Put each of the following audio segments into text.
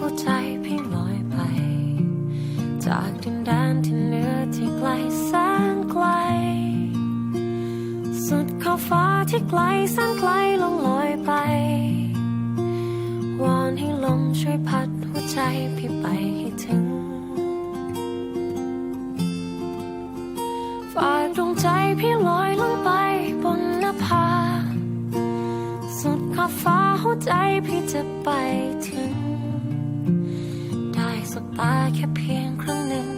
หัวใจพี่ลอยไป จากดินแดนที่เหนือที่ไกลแสนไกล สุดขอบฟ้าที่ไกลแสนไกลลงลอยไป วอนให้ลมช่วยพัดหัวใจพี่ไปให้ถึงฝากดวงใจพี่ลอยลงไปบนนภาสุดขอบฟ้าหัวใจพี่จะไปถึง สบตาแค่เพียงครั้งหนึ่ง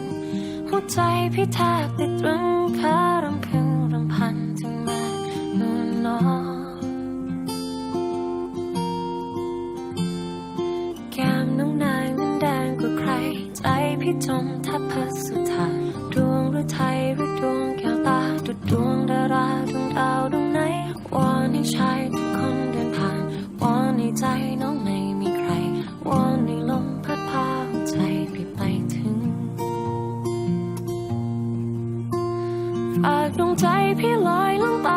หัวใจพี่แทบติดตรึงคารำพึงรำพันถึงแม่นวลน้องแก้มน้องนางนั้นแดงกว่าใคร ใจพี่จมแทบพัสุธาดวงหรือไทยหรือดวงแก้วตาดุดดวงดาราดวงดาวดวงไหนวอนให้ชายทุกคนเดินผ่านวอนให้ใจน้อง ฝากดวงใจพี่ลอยลงไป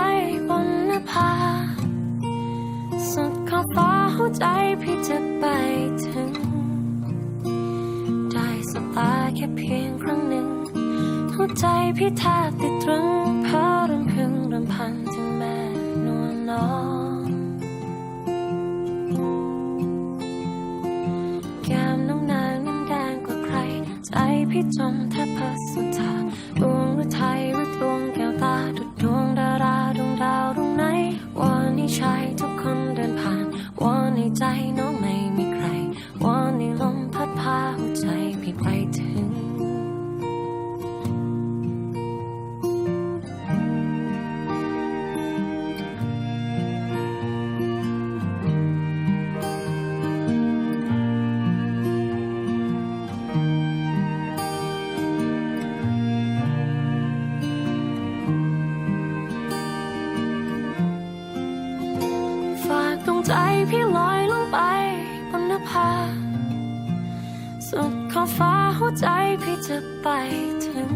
บนนภา สุดขอบฟ้าหัวใจพี่จะไปถึง ได้สบตาแค่เพียงครั้งหนึ่ง หัวใจพี่แทบติดตรึงเพราะรำพึงรำพันถึงแม่นวลน้องแก้มน้องนางนั้นแดงกว่าใคร ใจพี่จมแทบพัสุธา ใจพี่ลอยลงไปบนนภา สุดขอบฟ้าหัวใจพี่จะไปถึง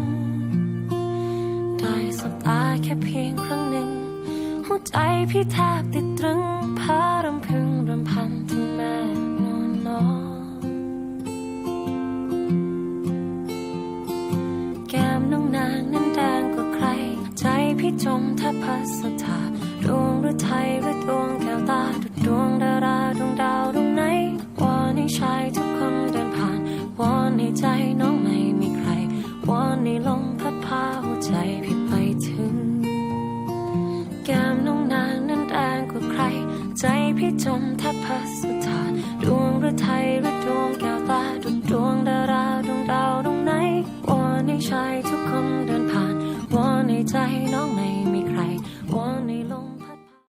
ได้สบตาแค่เพียงครั้งหนึ่ง หัวใจพี่แทบติดตรึง หรือไทยหรือดวงแก้วตาดุดดวงดาราดวงดาวดวงไหนวอนให้ชายทุกคนเดินผ่านวอนให้ใจน้องไม่มีใครวอนให้ลมพัดพาหัวใจพี่ไปถึง แก้มน้องนางนั้นแดงกว่าใคร ใจพี่จมแทบพัสุธาดวงหรือไทยหรือดวงแก้วตาดุดดวงดาราดวงดาวดวงไหนวอนให้ชายทุกคน